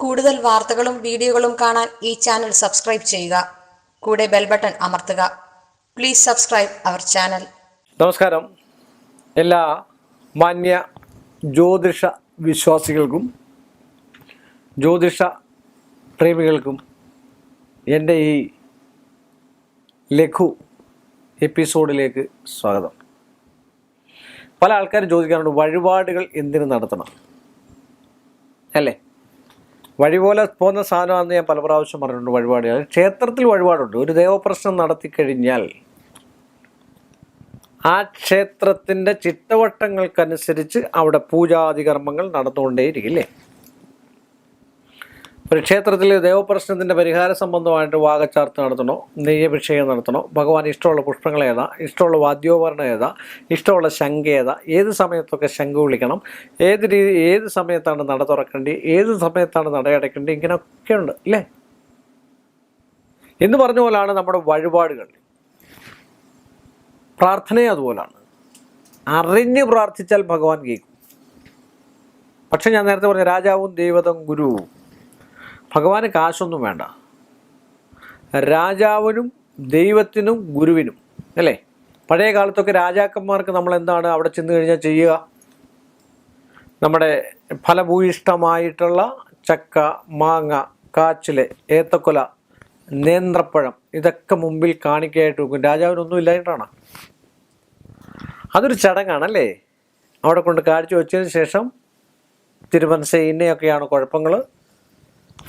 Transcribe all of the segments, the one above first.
കൂടുതൽ വാർത്തകളും വീഡിയോകളും കാണാൻ ഈ ചാനൽ സബ്സ്ക്രൈബ് ചെയ്യുക. കൂടെ ബെൽ ബട്ടൺ അമർത്തുക. Please subscribe our channel. നമസ്കാരം. എല്ലാ മാന്യ ജ്യോതിഷ വിശ്വാസികൾക്കും ജ്യോതിഷ പ്രേമികൾക്കും എന്റെ ഈ ലഘു എപ്പിസോഡിലേക്ക് സ്വാഗതം. പല ആൾക്കാരും ചോദിക്കാറുണ്ട് വഴിപാടുകൾ എന്തിനു നടത്തണം? അല്ലേ? വഴി പോലെ പോകുന്ന സാധനമാണെന്ന് ഞാൻ പല പ്രാവശ്യം പറഞ്ഞിട്ടുണ്ട് വഴിപാട്. ക്ഷേത്രത്തിൽ വഴിപാടുണ്ട്. ഒരു ദേവപ്രശ്നം നടത്തി കഴിഞ്ഞാൽ ആ ക്ഷേത്രത്തിന്റെ ചിട്ടവട്ടങ്ങൾക്കനുസരിച്ച് അവിടെ പൂജാതി കർമ്മങ്ങൾ നടന്നുകൊണ്ടേയിരിക്കില്ലേ ഒരു ക്ഷേത്രത്തിൽ ദേവപ്രശ്നത്തിന്റെ പരിഹാര സംബന്ധമായിട്ട് വാഗചാർത്ത് നടത്തണോ? നെയ്യഭിഷേകം നടത്തണോ? ഭഗവാൻ ഇഷ്ടമുള്ള പുഷ്പങ്ങൾ ഏതാ? ഇഷ്ടമുള്ള വാദ്യോപകരണം ഏതാ? ഇഷ്ടമുള്ള ശംഖ ഏതാ? ഏത് സമയത്തൊക്കെ ശംഖ വിളിക്കണം? ഏത് രീതി ഏത് സമയത്താണ് നട തുറക്കേണ്ടി? ഏത് സമയത്താണ് നടയടക്കേണ്ടി ഇങ്ങനെയൊക്കെ ഉണ്ട് അല്ലേ? എന്ന് പറഞ്ഞ പോലാണ് നമ്മുടെ വഴിപാടുകൾ. പ്രാർത്ഥനയും അതുപോലാണ്. അറിഞ്ഞ് പ്രാർത്ഥിച്ചാൽ ഭഗവാൻ കേൾക്കും. പക്ഷെ ഞാൻ നേരത്തെ പറഞ്ഞ രാജാവും ദൈവതം ഗുരുവും. ഭഗവാന് കാശൊന്നും വേണ്ട. രാജാവിനും ദൈവത്തിനും ഗുരുവിനും അല്ലേ? പഴയ കാലത്തൊക്കെ രാജാക്കന്മാർക്ക് നമ്മൾ എന്താണ് അവിടെ ചെന്ന് കഴിഞ്ഞാൽ ചെയ്യുക? നമ്മുടെ ഫലഭൂയിഷ്ടമായിട്ടുള്ള ചക്ക മാങ്ങ കാച്ചിൽ ഏത്തക്കൊല നേന്ത്രപ്പഴം ഇതൊക്കെ മുമ്പിൽ കാണിക്കയായിട്ട് വെക്കും. രാജാവിനൊന്നും ഇല്ലായിട്ടാണ് അതൊരു ചടങ്ങാണല്ലേ? അവിടെ കൊണ്ട് കാഴ്ച വെച്ചതിന് ശേഷം തിരുമനസ് ഇന്നയൊക്കെയാണ് കുഴപ്പങ്ങൾ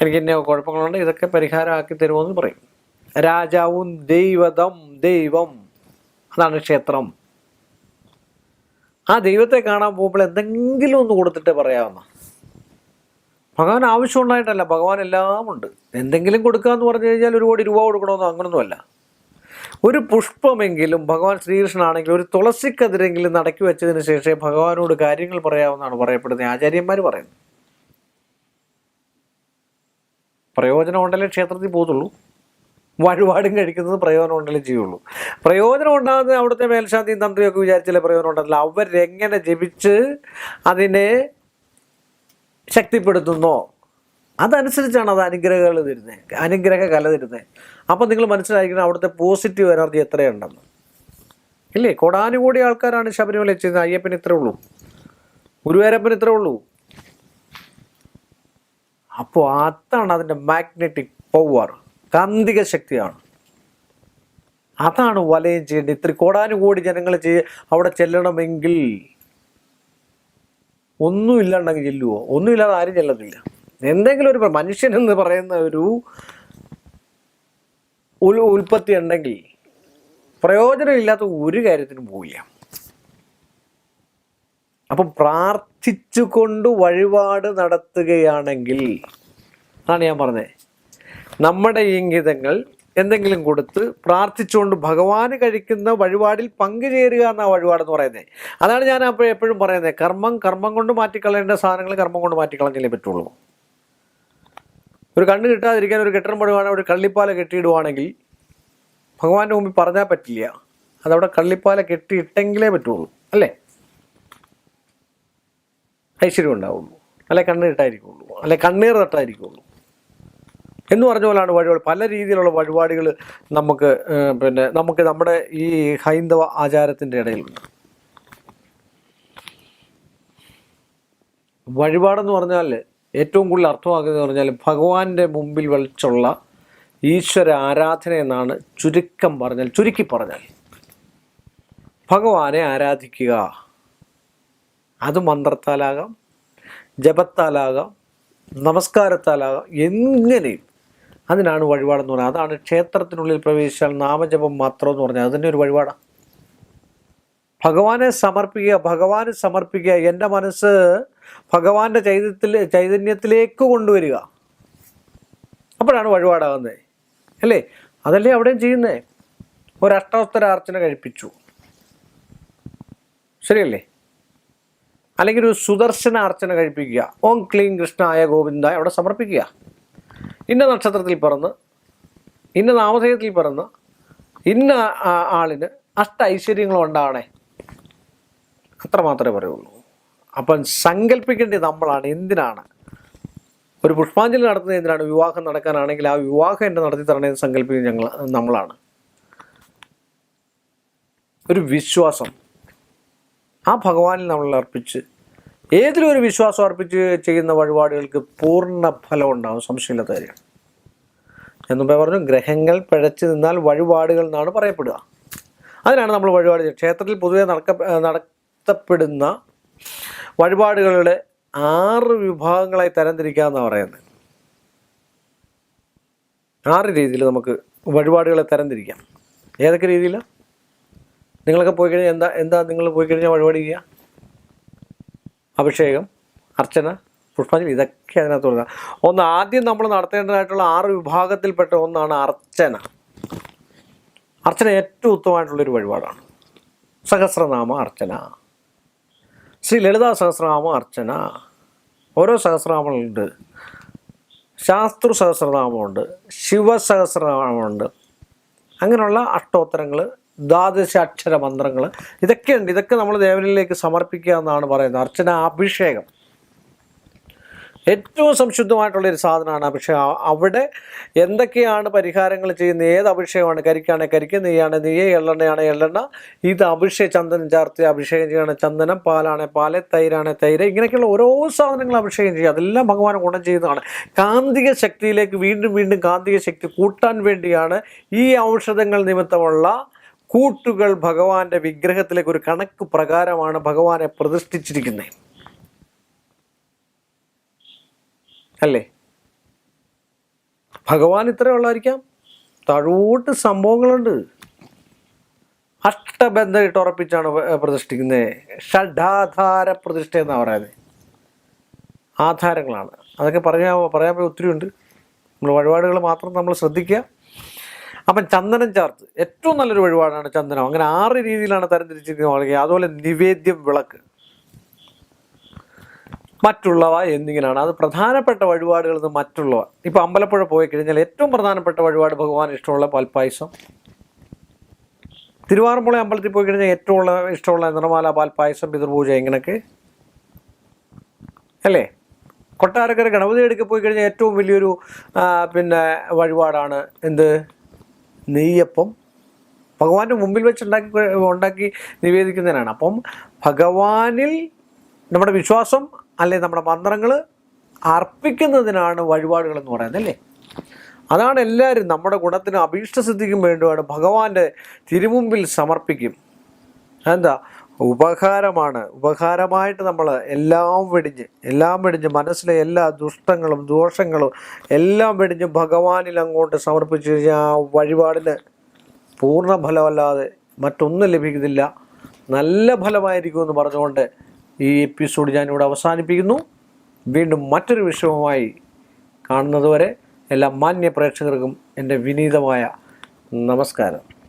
എനിക്ക് ഇന്ന കുഴപ്പങ്ങളുണ്ട് ഇതൊക്കെ പരിഹാരമാക്കി തരുമെന്ന് പറയും. രാജാവും ദൈവതം ദൈവം. അതാണ് ക്ഷേത്രം. ആ ദൈവത്തെ കാണാൻ പോകുമ്പോൾ എന്തെങ്കിലും ഒന്ന് കൊടുത്തിട്ട് പറയാവുന്ന. ഭഗവാൻ ആവശ്യമുണ്ടായിട്ടല്ല ഭഗവാൻ എല്ലാം ഉണ്ട്. എന്തെങ്കിലും കൊടുക്കുക എന്ന് പറഞ്ഞു കഴിഞ്ഞാൽ ഒരു കോടി രൂപ കൊടുക്കണമെന്നോ അങ്ങനൊന്നുമല്ല. ഒരു പുഷ്പമെങ്കിലും ഭഗവാൻ ശ്രീകൃഷ്ണനാണെങ്കിൽ ഒരു തുളസിക്കതിരെങ്കിലും നടക്കി വെച്ചതിന് ശേഷം ഭഗവാനോട് കാര്യങ്ങൾ പറയാമെന്നാണ് പറയപ്പെടുന്നത്. ആചാര്യന്മാർ പറയുന്നത്. പ്രയോജനം ഉണ്ടല്ലേ ക്ഷേത്രത്തിൽ പോകത്തുള്ളൂ. വഴിപാടും കഴിക്കുന്നത് പ്രയോജനം ഉണ്ടല്ലേ ചെയ്യുള്ളൂ. പ്രയോജനം ഉണ്ടാകുന്ന അവിടുത്തെ മേൽശാന്തിയും തന്ത്രിയൊക്കെ വിചാരിച്ചാലേ പ്രയോജനം ഉണ്ടല്ല അവരെങ്ങനെ ജപിച്ച് അതിനെ ശക്തിപ്പെടുത്തുന്നോ? അതനുസരിച്ചാണ് അത് അനുഗ്രഹങ്ങൾ തരുന്നത് അനുഗ്രഹ കല തരുന്നത് അപ്പം നിങ്ങൾ മനസ്സിലായിരിക്കണം അവിടുത്തെ പോസിറ്റീവ് എനർജി എത്രയുണ്ടെന്ന്. ഇല്ലേ? കോടാനുകൂടി ആൾക്കാരാണ് ശബരിമല ചെയ്യുന്നത് അയ്യപ്പന് ഇത്രേ ഉള്ളൂ. ഗുരുവായൂരപ്പന് ഇത്രേ ഉള്ളൂ. അപ്പോൾ അതാണ് അതിന്റെ മാഗ്നറ്റിക് പവർ കാന്തിക ശക്തിയാണ്. അതാണ് വലയം ചെയ്യേണ്ടത്. ഇത്ര കോടാനുകൂടി ജനങ്ങൾ ചെയ്യ അവിടെ ചെല്ലണമെങ്കിൽ ഒന്നുമില്ലാണ്ടെങ്കിൽ ചെല്ലുവോ? ഒന്നുമില്ലാതെ ആരും ചെല്ലത്തില്ല. എന്തെങ്കിലും ഒരു മനുഷ്യൻ എന്ന് പറയുന്ന ഒരു ഉൽ ഉൽപ്പത്തി ഉണ്ടെങ്കിൽ പ്രയോജനമില്ലാത്ത ഒരു കാര്യത്തിനും പോവില്ല. അപ്പം പ്രാർത്ഥിച്ചുകൊണ്ട് വഴിപാട് നടത്തുകയാണെങ്കിൽ അതാണ് ഞാൻ പറഞ്ഞത് നമ്മുടെ ഇംഗിതങ്ങൾ എന്തെങ്കിലും കൊടുത്ത് പ്രാർത്ഥിച്ചുകൊണ്ട് ഭഗവാന് കഴിക്കുന്ന വഴിപാടിൽ പങ്കുചേരുക എന്ന വഴിപാടെന്ന് പറയുന്നത് അതാണ് ഞാൻ അപ്പോൾ എപ്പോഴും പറയുന്നത് കർമ്മം കർമ്മം കൊണ്ട് മാറ്റിക്കളയേണ്ട സാധനങ്ങൾ കർമ്മം കൊണ്ട് മാറ്റിക്കളഞ്ഞാലേ പറ്റുള്ളൂ. ഒരു കണ്ണ് കിട്ടാതിരിക്കാൻ ഒരു കെട്ടിടം പടുവാണ് ഒരു കള്ളിപ്പാല കെട്ടിയിടുവാണെങ്കിൽ ഭഗവാന്റെ മുമ്പിൽ പറഞ്ഞാൽ പറ്റില്ല. അതവിടെ കള്ളിപ്പാല കെട്ടിയിട്ടെങ്കിലേ പറ്റുള്ളൂ. അല്ലേ? ഐശ്വര്യം ഉണ്ടാവുള്ളൂ. അല്ലെ കണ്ണ് കിട്ടായിരിക്കുള്ളൂ അല്ലെ കണ്ണീർ തട്ടായിരിക്കുള്ളൂ എന്ന് പറഞ്ഞ പോലാണ് വഴിപാട്. പല രീതിയിലുള്ള വഴിപാടുകൾ നമുക്ക് പിന്നെ നമുക്ക് നമ്മുടെ ഈ ഹൈന്ദവ ആചാരത്തിന്റെ ഇടയിലുണ്ട്. വഴിപാടെന്ന് പറഞ്ഞാൽ ഏറ്റവും കൂടുതൽ അർത്ഥമാക്കുന്നത് പറഞ്ഞാൽ ഭഗവാന്റെ മുമ്പിൽ വലിച്ചുള്ള ഈശ്വര ആരാധന എന്നാണ് ചുരുക്കം പറഞ്ഞാൽ ചുരുക്കി പറഞ്ഞാൽ. ഭഗവാനെ ആരാധിക്കുക. അത് മന്ത്രത്താലാകാം ജപത്താലാകാം നമസ്കാരത്താലാകാം എങ്ങനെയും അതിനാണ് വഴിപാടെന്ന് പറയുന്നത്. അതാണ് ക്ഷേത്രത്തിനുള്ളിൽ പ്രവേശിച്ചാൽ നാമജപം മാത്രം എന്ന് പറഞ്ഞാൽ അതിന്റെ ഒരു വഴിപാടാണ് ഭഗവാനെ സമർപ്പിക്കുക ഭഗവാന് സമർപ്പിക്കുക എന്റെ മനസ്സ് ഭഗവാന്റെ ചൈതന്യത്തിൽ ചൈതന്യത്തിലേക്ക് കൊണ്ടുവരിക. അപ്പോഴാണ് വഴിപാടാകുന്നത്. അല്ലേ? അതല്ലേ അവിടെയും ചെയ്യുന്നേ ഒരു അഷ്ടോത്തര അർച്ചന കഴിപ്പിച്ചു. ശരിയല്ലേ? അല്ലെങ്കിൽ ഒരു സുദർശന അർച്ചന കഴിപ്പിക്കുക. ഓം ക്ലീം കൃഷ്ണായ ഗോവിന്ദ അവിടെ സമർപ്പിക്കുക. ഇന്ന നക്ഷത്രത്തിൽ പിറന്ന് ഇന്ന നാമധേയത്തിൽ പിറന്ന് ഇന്ന ആളിന് അഷ്ട ഐശ്വര്യങ്ങളും ഉണ്ടാവണേ. അത്ര മാത്രമേ പറയുള്ളൂ. അപ്പം സങ്കല്പിക്കേണ്ടത് നമ്മളാണ് എന്തിനാണ്? ഒരു പുഷ്പാഞ്ജലി നടത്തുന്നത് എന്തിനാണ്? വിവാഹം നടക്കാനാണെങ്കിൽ ആ വിവാഹം എന്റെ നടത്തി തരണമെന്ന് സങ്കല്പിക്കുന്നത് ഞങ്ങൾ നമ്മളാണ്. ഒരു വിശ്വാസം. ആ ഭഗവാനിൽ നമ്മൾ അർപ്പിച്ച് ഏതിലും ഒരു വിശ്വാസം അർപ്പിച്ച് ചെയ്യുന്ന വഴിപാടുകൾക്ക് പൂർണ ഫലം ഉണ്ടാകും സംശയമില്ലാത്ത കാര്യമാണ്. മുമ്പേ പറഞ്ഞു ഗ്രഹങ്ങൾ പിഴച്ചു നിന്നാൽ വഴിപാടുകൾ എന്നാണ് പറയപ്പെടുക. അതിനാണ് നമ്മൾ വഴിപാട് ക്ഷേത്രത്തിൽ പൊതുവെ നടക്ക നടത്തപ്പെടുന്ന വഴിപാടുകളുടെ ആറ് വിഭാഗങ്ങളായി തരംതിരിക്കുക എന്നാണ് പറയുന്നത്. ആറ് രീതിയിൽ നമുക്ക് വഴിപാടുകളെ തരംതിരിക്കാം. ഏതൊക്കെ രീതിയിലാണ് നിങ്ങളൊക്കെ പോയി കഴിഞ്ഞാൽ എന്താ എന്താ നിങ്ങൾ പോയി കഴിഞ്ഞാൽ വഴിപാട് ചെയ്യുക? അഭിഷേകം അർച്ചന പുഷ്പാഞ്ജലി ഇതൊക്കെ അതിനകത്ത് വരുന്നത് ഒന്ന് ആദ്യം നമ്മൾ നടത്തേണ്ടതായിട്ടുള്ള ആറ് വിഭാഗത്തിൽപ്പെട്ട ഒന്നാണ് അർച്ചന. അർച്ചന ഏറ്റവും ഉത്തമമായിട്ടുള്ളൊരു വഴിപാടാണ്. സഹസ്രനാമ അർച്ചന. ശ്രീ ലളിതാ സഹസ്രനാമ അർച്ചന. ഓരോ സഹസ്രനാമങ്ങളുണ്ട്. ശാസ്ത്ര സഹസ്രനാമമുണ്ട്. ശിവസഹസ്രനാമമുണ്ട് അങ്ങനെയുള്ള അഷ്ടോത്തരങ്ങൾ ദ്വാദശാക്ഷര മന്ത്രങ്ങൾ ഇതൊക്കെയുണ്ട്. ഇതൊക്കെ നമ്മൾ ദേവനിലേക്ക് സമർപ്പിക്കുക എന്നാണ് പറയുന്നത്. അർച്ചന അഭിഷേകം. ഏറ്റവും സംശുദ്ധമായിട്ടുള്ള ഒരു സാധനമാണ് അഭിഷേകം. അവിടെ എന്തൊക്കെയാണ് പരിഹാരങ്ങൾ ചെയ്യുന്നത്? ഏത് അഭിഷേകമാണ്? കരിക്കാണ് കരിക്ക് നെയ്യാണ് നെയ്യ് എള്ളെണ്ണയാണ് എള്ളെണ്ണ ഇത് അഭിഷേക ചന്ദനം ചേർത്ത് അഭിഷേകം ചെയ്യണം. ചന്ദനം പാലാണ് പാൽ തൈരാണ് തൈര് ഇങ്ങനെയൊക്കെയുള്ള ഓരോ സാധനങ്ങളും അഭിഷേകം ചെയ്യുക അതെല്ലാം ഭഗവാൻ ഗുണം ചെയ്യുന്നതാണ്. കാന്തിക ശക്തിയിലേക്ക് വീണ്ടും വീണ്ടും കാന്തിക ശക്തി കൂട്ടാൻ വേണ്ടിയാണ് ഈ ഔഷധങ്ങൾ നിമിത്തമുള്ള കൂട്ടുകൾ ഭഗവാന്റെ വിഗ്രഹത്തിലേക്ക് ഒരു കണക്ക് പ്രകാരമാണ് ഭഗവാനെ പ്രതിഷ്ഠിച്ചിരിക്കുന്നത് അല്ലേ? ഭഗവാൻ ഇത്രേ ഉള്ളായിരിക്കാം. തഴൂട്ട് സംഭവങ്ങളുണ്ട്. അഷ്ടബന്ധമായിട്ട് ഉറപ്പിച്ചാണ് പ- പ്രതിഷ്ഠിക്കുന്നത് ഷഡാധാര പ്രതിഷ്ഠ എന്നാണ് പറയുന്നത് ആധാരങ്ങളാണ്. അതൊക്കെ പറയാൻ പറയാൻ ഒത്തിരി ഉണ്ട് നമ്മൾ വഴിപാടുകൾ മാത്രം നമ്മൾ ശ്രദ്ധിക്കുക. അപ്പം ചന്ദനം ചേർത്ത് ഏറ്റവും നല്ലൊരു വഴിപാടാണ് ചന്ദനം. അങ്ങനെ ആറ് രീതിയിലാണ് തരംതിരിച്ചിരിക്കുന്നത് വളരെ അതുപോലെ നിവേദ്യം വിളക്ക്. മറ്റുള്ളവ എന്നിങ്ങനെയാണ്. അത് പ്രധാനപ്പെട്ട വഴിപാടുകൾ മറ്റുള്ളവ. ഇപ്പം അമ്പലപ്പുഴ പോയി കഴിഞ്ഞാൽ ഏറ്റവും പ്രധാനപ്പെട്ട വഴിപാട് ഭഗവാൻ ഇഷ്ടമുള്ള പാൽപ്പായസം. തിരുവാറന്മുള അമ്പലത്തിൽ പോയി കഴിഞ്ഞാൽ ഏറ്റവും ഉള്ള ഇഷ്ടമുള്ള നിർമ്മാല പാൽപ്പായസം പിതൃപൂജ ഇങ്ങനെയൊക്കെ. അല്ലേ? കൊട്ടാരക്കര ഗണപതി എടുക്കെ പോയി കഴിഞ്ഞാൽ ഏറ്റവും വലിയൊരു പിന്നെ വഴിപാടാണ് എന്ത്? നെയ്യപ്പം ഭഗവാന്റെ മുമ്പിൽ വെച്ച് ഉണ്ടാക്കി ഉണ്ടാക്കി നിവേദിക്കുന്നതിനാണ്. അപ്പം ഭഗവാനിൽ നമ്മുടെ വിശ്വാസം അല്ലെ നമ്മുടെ മന്ത്രങ്ങൾ അർപ്പിക്കുന്നതിനാണ് വഴിപാടുകൾ എന്ന് പറയുന്നത് അല്ലേ? അതാണ് എല്ലാവരും നമ്മുടെ ഗുണത്തിന് അഭീഷ്ടസിദ്ധിക്കും വേണ്ടിയാണ് ഭഗവാന്റെ തിരുമുമ്പിൽ സമർപ്പിക്കും. എന്താ ഉപകാരമാണ്. ഉപകാരമായിട്ട് നമ്മൾ എല്ലാം വെടിഞ്ഞ് എല്ലാം വെടിഞ്ഞ് മനസ്സിലെ എല്ലാ ദുഷ്ടങ്ങളും ദോഷങ്ങളും എല്ലാം വെടിഞ്ഞ് ഭഗവാനിൽ അങ്ങോട്ട് സമർപ്പിച്ചു കഴിഞ്ഞാൽ ആ വഴിപാടിന് പൂർണ ഫലമല്ലാതെ മറ്റൊന്നും ലഭിക്കുന്നില്ല. നല്ല ഫലമായിരിക്കും എന്ന് പറഞ്ഞുകൊണ്ട് ഈ എപ്പിസോഡ് ഞാനിവിടെ അവസാനിപ്പിക്കുന്നു. വീണ്ടും മറ്റൊരു വിഷയവുമായി കാണുന്നതുവരെ എല്ലാ മാന്യ പ്രേക്ഷകർക്കും എന്റെ വിനീതമായ നമസ്കാരം.